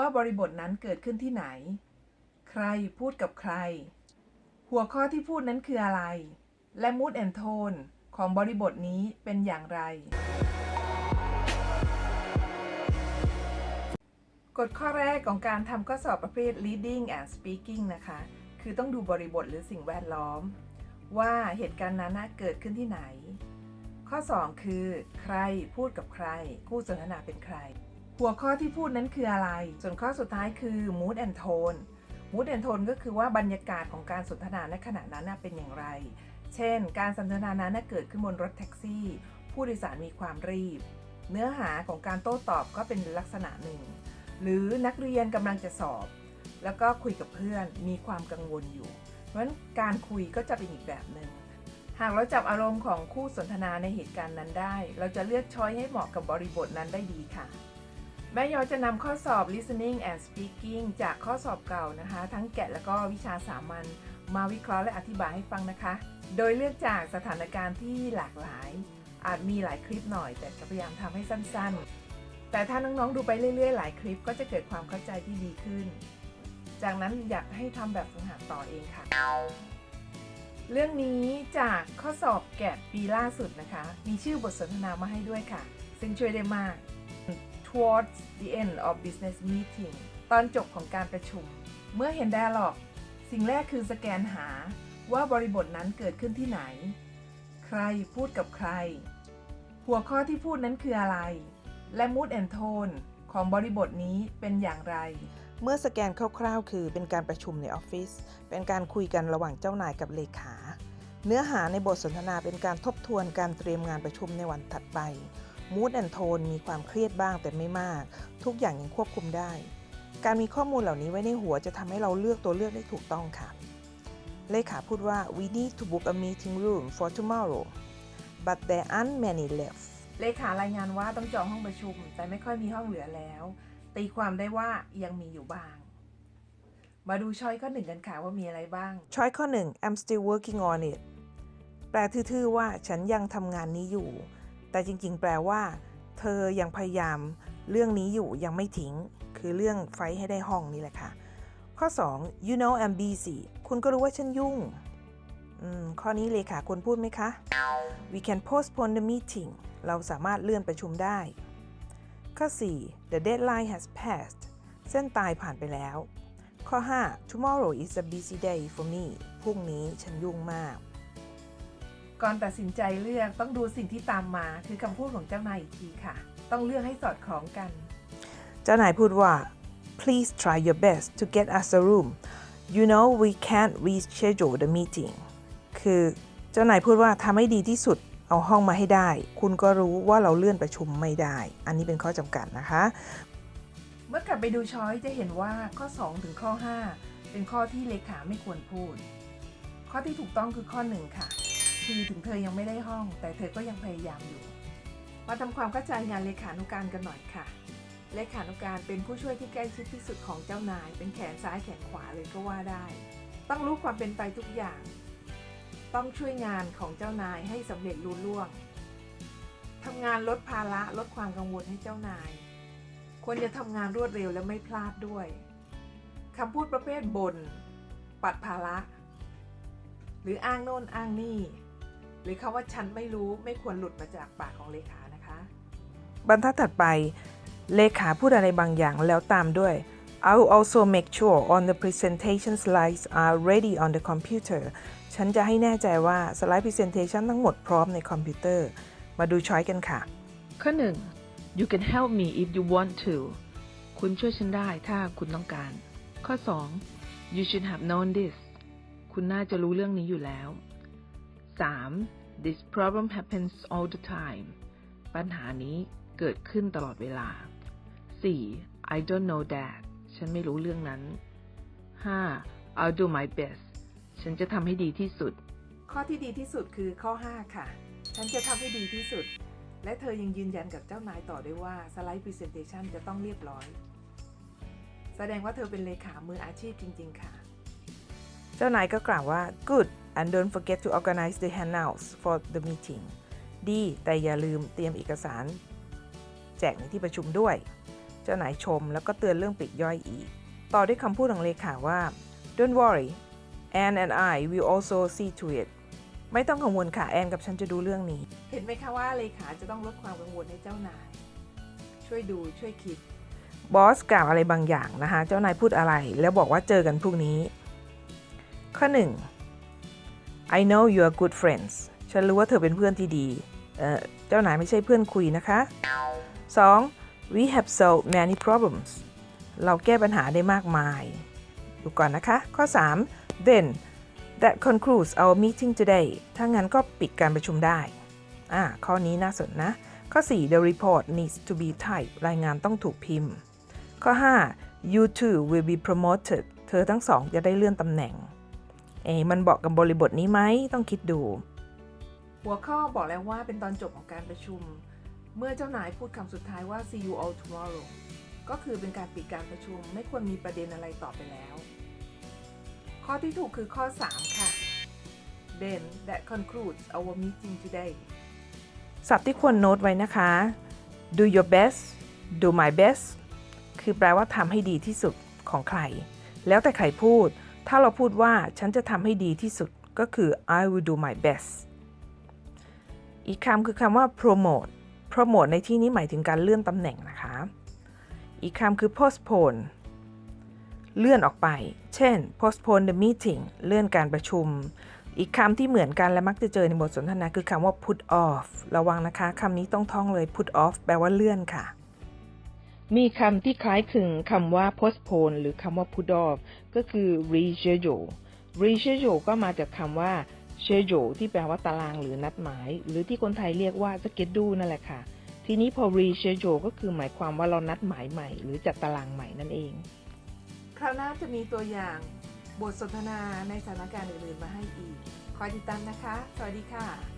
ว่าบริบทนั้นเกิดขึ้นที่ไหน ใครพูดกับใคร หัวข้อที่พูดนั้นคืออะไร และ mood and tone ของบริบทนี้เป็นอย่างไร กฎข้อแรกของการทำข้อสอบประเภท reading and speaking นะคะ คือต้องดูบริบทหรือสิ่งแวดล้อม ว่าเหตุการณ์นั้นเกิดขึ้นที่ไหน ข้อ 2 คือ ใครพูดกับใคร คู่สนทนาเป็นใคร หัวข้อที่พูดนั้นคืออะไร ส่วนข้อสุดท้ายคือ mood and tone mood and tone ก็คือว่าบรรยากาศของการสนทนาในขณะนั้นเป็นอย่างไร เช่น การสนทนานั้นเกิดขึ้นบนรถแท็กซี่ ผู้โดยสารมีความรีบ เนื้อหาของการโต้ตอบก็เป็นลักษณะหนึ่ง หรือนักเรียนกำลังจะสอบ แล้วก็คุยกับเพื่อนมีความกังวลอยู่ เพราะฉะนั้นการคุยก็จะเป็นอีกแบบหนึ่งหากเราจับอารมณ์ของคู่สนทนาในเหตุการณ์นั้นได้ เราจะเลือกช้อยให้เหมาะกับบริบทนั้นได้ดีค่ะ แม่ย้อยจะนำข้อสอบ listening and speaking จากข้อสอบเก่านะคะ ทั้งแกะและก็วิชาสามัญมาวิเคราะห์และอธิบายให้ฟังนะคะ โดยเลือกจากสถานการณ์ที่หลากหลาย อาจมีหลายคลิปหน่อย แต่จะพยายามทำให้สั้นๆ แต่ถ้าน้องๆดูไปเรื่อยๆ หลายคลิปก็จะเกิดความเข้าใจที่ดีขึ้น จากนั้นอยากให้ทำแบบฝึกหัดต่อเองค่ะ เรื่องนี้จากข้อสอบแกะปีล่าสุดนะคะ มีชื่อบทสนทนามาให้ด้วยค่ะ ซึ่งช่วยได้มาก towards the end of business meeting ตอนจบของการประชุม เมื่อเห็น dialog สิ่งแรกคือสแกนหาว่าบริบทนั้นเกิดขึ้นที่ไหน ใครพูดกับใคร หัวข้อที่พูดนั้นคืออะไร และ mood and tone ของบริบทนี้เป็นอย่างไร เมื่อสแกนคร่าวๆ คือเป็นการประชุมในออฟฟิศ เป็นการคุยกันระหว่างเจ้านายกับเลขา เนื้อหาในบทสนทนาเป็นการทบทวนการเตรียมงานประชุมในวันถัดไป Mood and Tone มีความเครียดบ้างแต่ไม่มาก ทุกอย่างยังควบคุมได้ การมีข้อมูลเหล่านี้ไว้ในหัวจะทำให้เราเลือกตัวเลือกได้ถูกต้องค่ะ เลขาพูดว่า we need to book a meeting room for tomorrow but there aren't many left เลขารายงานว่าต้องจองห้องประชุม แต่ไม่ค่อยมีห้องเหลือแล้ว ตีความได้ว่ายังมีอยู่บ้าง มาดูช้อยข้อหนึ่งกันค่ะว่ามีอะไรบ้าง ช้อยข้อ1 I'm still working on it แปลทื่อๆว่าฉันยังทำงานนี้อยู่ แต่จริงๆ แปลว่า เธอยังพยายามเรื่องนี้อยู่ยังไม่ทิ้ง คือเรื่องไฟให้ได้ห้องนี่แหละค่ะ ข้อ 2 you know I'm busy คุณก็รู้ว่าฉันยุ่ง ข้อนี้เลขาควรพูดไหมคะ we can postpone the meeting เราสามารถเลื่อนประชุมได้ ข้อ 4 the deadline has passed เส้นตายผ่านไปแล้ว ข้อ 5 tomorrow is a busy day for me พรุ่งนี้ฉันยุ่งมาก ก่อนตัดสินใจเลือกต้องดูสิ่งที่ตามมา คือคำพูดของเจ้านายอีกทีค่ะ ต้องเลือกให้สอดคล้องกัน เจ้านายพูดว่า please try your best to get us a room you know we can't reschedule the meeting คือเจ้านายพูดว่าทำให้ดีที่สุดเอาห้องมาให้ได้ คุณก็รู้ว่าเราเลื่อนประชุมไม่ได้ อันนี้เป็นข้อจำกัดนะคะ เมื่อกลับไปดูช้อยจะเห็นว่าข้อ 2 ถึงข้อ 5 เป็นข้อที่เลขาไม่ควรพูด ข้อที่ถูกต้องคือข้อ 1 ค่ะ คือถึงเธอยังไม่ได้ห้อง แต่เธอก็ยังพยายามอยู่ มาทำความเข้าใจงานเลขานุการกันหน่อยค่ะ เลขานุการเป็นผู้ช่วยที่ใกล้ชิดที่สุดของเจ้านาย เป็นแขนซ้ายแขนขวาเลยก็ว่าได้ ต้องรู้ความเป็นไปทุกอย่าง ต้องช่วยงานของเจ้านายให้สำเร็จรุ่ล่วงทำงานลดภาระลดความกังวลให้เจ้านาย ควรจะทำงานรวดเร็วและไม่พลาดด้วยคำพูดประเภทบน่นปัดภาระ หรืออ้างโน่นอ้างนี่ หรือคำว่าฉันไม่รู้ไม่ควรหลุดมาจากปากของเลขานะคะ บรรทัดถัดไป เลขาพูดอะไรบางอย่างแล้วตามด้วย I will also make sure on the presentation slides are ready on the computer ฉันจะให้แน่ใจว่าสไลด์ presentation ทั้งหมดพร้อมในคอมพิวเตอร์ มาดูช้อยกันค่ะ ข้อหนึ่ง you can help me if you want to คุณช่วยฉันได้ถ้าคุณต้องการ ข้อ 2 you should have known this คุณน่าจะรู้เรื่องนี้อยู่แล้ว 3. this problem happens all the time ปัญหานี้เกิดขึ้นตลอดเวลา 4. I don't know that ฉันไม่รู้เรื่องนั้น 5. I'll do my best ฉันจะทำให้ดีที่สุด ข้อที่ดีที่สุดคือข้อ 5 ค่ะ ฉันจะทำให้ดีที่สุด และเธอยังยืนยันกับเจ้านายต่อด้วยว่าสไลด์ Presentation จะต้องเรียบร้อย แสดงว่าเธอเป็นเลขามืออาชีพจริง ๆ ค่ะ เจ้านายก็กล่าวว่า good and don't forget to organize the handouts for the meeting ดีแต่อย่าลืมเตรียมเอกสาร แจกในที่ประชุมด้วย เจ้านายชมแล้วก็เตือนเรื่องปลีกย่อยอีก ต่อด้วยคำพูดของเลขาว่า don't worry Anne and I will also see to it ไม่ต้องกังวลค่ะแอนกับฉันจะดูเรื่องนี้ เห็นไหมคะว่าเลขาจะต้องลดความกังวลให้เจ้านาย ช่วยดูช่วยคิด บอสกล่าวอะไรบางอย่างนะคะ เจ้านายพูดอะไร แล้วบอกว่าเจอกันพรุ่งนี้ ข้อ 1 I know you are good friends ฉันรู้ว่าเธอเป็นเพื่อนที่ดีเออเจ้านายไม่ใช่เพื่อนคุยนะคะ 2. We have solved many problems เราแก้ปัญหาได้มากมาย ดูก่อนนะคะ ข้อ 3 Then that concludes our meeting today ถ้างั้นก็ปิดการประชุมได้ อ่า ข้อนี้น่าสนนะ ข้อ 4 The report needs to be typed รายงานต้องถูกพิมพ์ ข้อ 5 you two will be promoted เธอทั้งสองจะได้เลื่อนตำแหน่ง เอะมันบอกกับบริบทนี้ไหมต้องคิดดู หัวข้อบอกแล้วว่าเป็นตอนจบของการประชุม เมื่อเจ้านายพูดคำสุดท้ายว่า see you all tomorrow ก็คือเป็นการปิดการประชุมไม่ควรมีประเด็นอะไรต่อไปแล้ว ข้อที่ถูกคือข้อ 3 ค่ะ then that concludes our meeting today ศัพท์ที่ควรโน้ตไว้นะคะ do your best do my best คือแปลว่าทำให้ดีที่สุดของใคร แล้วแต่ใครพูด ถ้าเราพูดว่าฉันจะทำให้ดีที่สุดก็คือ I will do my best อีกคำคือคำว่า promote promote ในที่นี้หมายถึงการเลื่อนตำแหน่งนะคะ อีกคำคือ postpone เลื่อนออกไป เช่น postpone the meeting เลื่อนการประชุม อีกคำที่เหมือนกันและมักจะเจอในบทสนทนาคือคำว่า put off ระวังนะคะ คำนี้ต้องท่องเลย put off แปลว่าเลื่อนค่ะ มีคำที่คล้ายคลึงคำว่า postpone หรือคำว่า put off ก็คือ reschedule reschedule ก็มาจากคำว่า schedule ที่แปลว่าตารางหรือนัดหมาย หรือที่คนไทยเรียกว่า schedule นั่นแหละค่ะ ทีนี้พอ reschedule ก็คือหมายความว่าเรานัดหมายใหม่ หรือจัดตารางใหม่นั่นเอง คราวหน้าจะมีตัวอย่างบทสนทนาในสถานการณ์อื่นๆมาให้อีก คอยติดตามนะคะ สวัสดีค่ะ